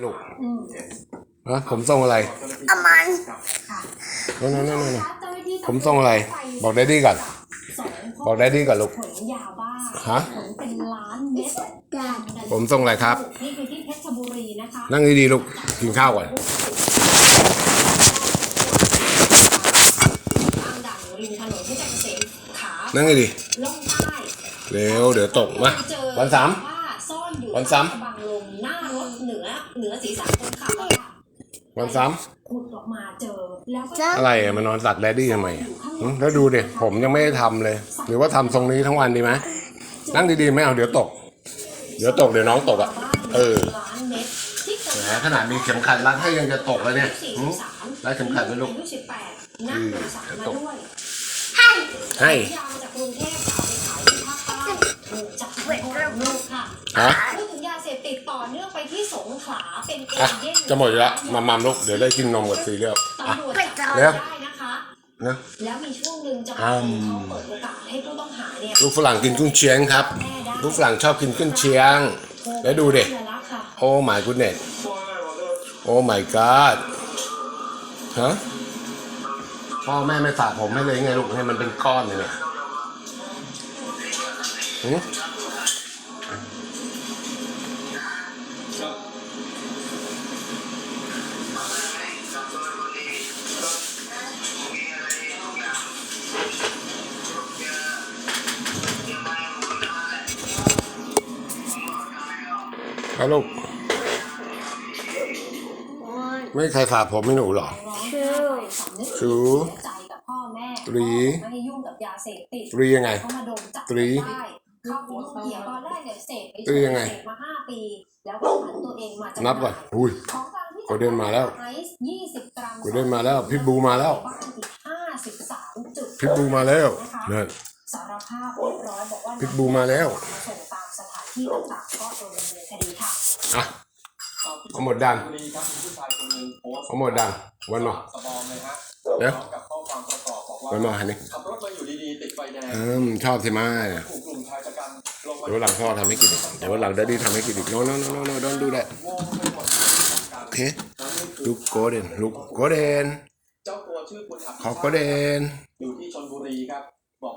ลูกฮะผมส่งอะไรอามันนั่นนั่นนั่นนั่นผมส่งอะไร บอกแดดดี้ก่อน บอกแดดดี้ก่อนลูกผลยาบ้าฮะผลเป็นล้านเม็ดผมส่งอะไรครับนี่คือที่เพชรบุรีนะคะนั่งดีๆลูก กินข้าวก่อนทางด่านริมถนนเพชรเกษมขานั่งดีล่องใต้ๆเร็วเดี๋ยวตกมาเจอวันสามว่าซ่อนอยู่วันสาม กระบังลมหน้ารถ เหนือเหนือศีรษะคนขับอะค่ะวันซ้ขุดออกมาเจอ แล้วก็ำอะไรอะมานอนตักแดดดี้ทำไมอะหึแล้วดูดิผมยังไม่ได้ทำเลย หรือว่าทำทรงนี้ทั้งวันดีไหมนั่งดีๆไม่เอาเดี๋ยวตก เดี๋ยวตกเดี๋ยวน้องตกอะ เออ ล้านเม็ดที่เกิดแหมขนาดมีเข็มขัดรัดให้ยังจะตกแล้วเนี่ยสี่หึสิบสามได้เข็มขัดไหมลูกอายุสิบแปดนั่งโดยสารมาด้วยให้ยาวจากกรุงเทพจะเอาไปขายที่ภาคใต้ถูกจับเป็นโทษลูกค่ะฮะพูดถึงยาเสพ ติดต่อเนื่องไปที่สงขลาเป็นเออะเย่นจะหมดอยู่แล้วมามัมลูกเดี๋ยวได้กินนมกับซีเรียลอะ ตำรวจจับเร็วได้นะคะ นะ แล้วมีช่วงหนึ่งจังหอืวะมที่เขาเปิดโอกาสให้ผู้ต้องหาเนี่ยลูกฝรั่งกินกุ้งเชียงครับแม่ได้ลูกฝรั่งชอบกินกุ้งเชียง แล้วดูดิเชื่อแล้วค่ะ โอ้ my goodness โอ้ my god ฮะพ่อแม่ไม่สระผมให้เลยไงลูกให้มันเป็นก้อนเลยเนี่ยหึ ฮัลโหลไม่มีใครสระผมให้หนูเหรอร้องไห้สำนึกชูใจกับพ่อแม่ตรีไม่ให้ยุ่งกับยาเสพติดตรียังไงเขามาโดนจับตรีได้เข้าคุกเกี่ยวตอนแรกเนี่ยเสพไปตรียังไงเสพมาห้าปีแล้วก็ผันตัวเองมาจำหนับก่อนอุ้ยของกลางที่โกลเด้นมาแล้วไอซ์ยี่สิบกรัมกูได้มาแล้วพิทบูมาแล้วบ้านอีกห้าสิบสามจุดพิทบูมาแล้วเนี่ยสารภาพเรียบร้อยบอกว่าพิทบูมาแล้ว มาส่งตามสถานที่ต่างๆก็โดนดำเนินคดีค่ะ อะเอาหมดดันบุรีครับมีผู้ชายคนหนึ่งโพสต์เอาหมดดันวันมาสบอมเลยฮะเดี๋ยวพร้อมกับข้อความประกอบบอกว่าวันมาหันนี่ขับรถมาอยู่ดีๆติดไฟแดงอืมชอบใช่ไหมถูกกลุ่มชายชะกันลงมาเดี๋ยววันหลังพ่อทำให้กินอีกเดี๋ยววันหลังเดดดี้ทำให้กินอีก no no no no no don't do that งงไปหมดโอเคลูกโกลเด้นลูกโกลเด้นเจ้าตัวชื่อคุณอภิขอโกลเด้น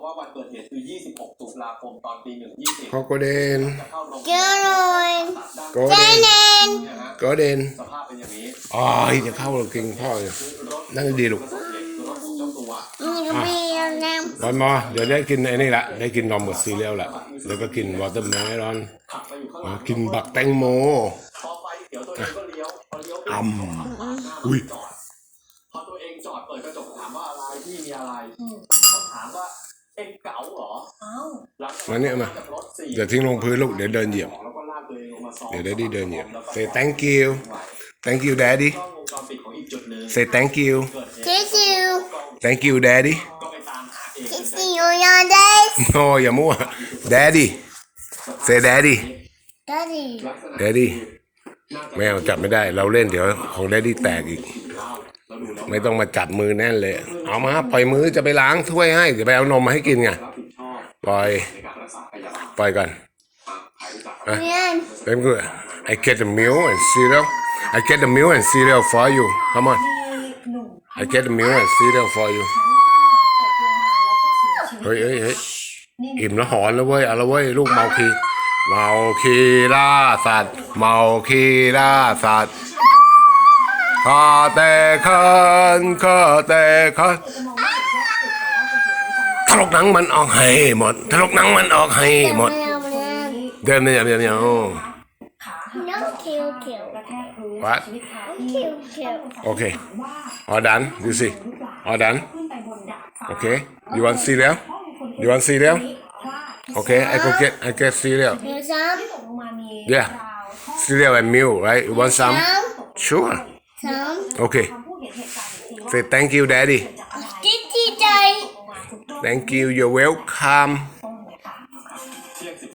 ว่าวันเกิดเหตุคือ 26 ตุลาคมตอนตีหนึ่งยี่สิบขอโกลเด้นจะเข้าโรงพเจอยาหน่อยโกลเด้นเนนเนี่ยฮะโกลเด้นสภาพเป็นอย่างนี้อ๋อจะเข้าเรากินพ่อเลยคือรถนั่งดีๆลูกประสบเหตุคือรถของเจ้าตัวนี่ก็มีน้วันมาเดี๋ยวได้กินไอ้นี่ละ ได้กินนมกับซีเรียลละ แล้วก็กินวอเตอร์เมลอนขับไปอยู่ข้างหมาลังกินบักแตงโม พอไฟเขียวตัวเองก็เลี้ยวพอเลี้ยวอ่ำขับปาดหน้าอุ้ย จอดพอตัวเองจอดเปิดกระจกถามว่าอะไรพี่มีอะไรอืมเขาถามว่า เอ็งเก๋าเหรอเอ้าหลังจกมาเนี่ยมาจากรถสี่เดี๋ยวทิ้งลงพื้นลูกเดี๋ยวเดินเหยียบแล้วก็ลากตัวเองลงมาซ้อมเดี๋ยวได้ดีเดินเหยียบแล้วก็ say thank you thank you daddy กล้องวงจรปิดของอีกจุดหนึ่ง say thank you เกิดเหำตุคิสยู thank you daddy ก็ไปตามหาเองคิสยูยอนเดสโอ้อย่ามั่ว daddy say daddy ดัดดี้ daddy แมวจับไม่ได้ เราเล่นเดี๋ยวของ daddy แตกอีก ไม่ต้องมาจับมือแน่นเลย เอามาปล่อยมือจะไปล้างถ้วยให้จะไปเอานมมาให้กินไงรับผิดชอบปล่อยในการรักษาพยาบาลปล่อยก่อนใครรู้จักเนียน Very good. I get the milk and cereal. I get the milk and cereal for you. Come on. มีหนุ่ม I get the milk and cereal for you. ทั้งห้าตกลงมาแล้วก็เสียชีวิตเฮ้ยเฮ้ยเฮ้ยอิ่มแล้วหอนแล้วเว้ย เอาละเว้ย ลูกเมาคี เมาคีล่าสัตว์ เมาคีล่าสัตว์ ข้าแต่ขันข้าแต่ขันจะมองไม่เห็นว่าตึกแต่ว่าจะเห็นจังหวะถลกหนังมันออกให้หมดถลกหนังมันออกให้หมดเร็วเร็วเดินไปอย่างเดียวขาหักน้องคิวคิวกระแทกพื้น What? ชีวิตคาคิที่วคิวโอเคว่า all done you see all done ขึ้นไปบนดาดฟ้า okay you want cereal you want cereal okay I go get I get cereal เดี๋ยวซ้ที่ตกลงมามี Yeah. ราวท่อ cereal and milk right you want ำ some ซ้ sure ำซ้ Okay. Say thank you, Daddy. Thank you. You're welcome.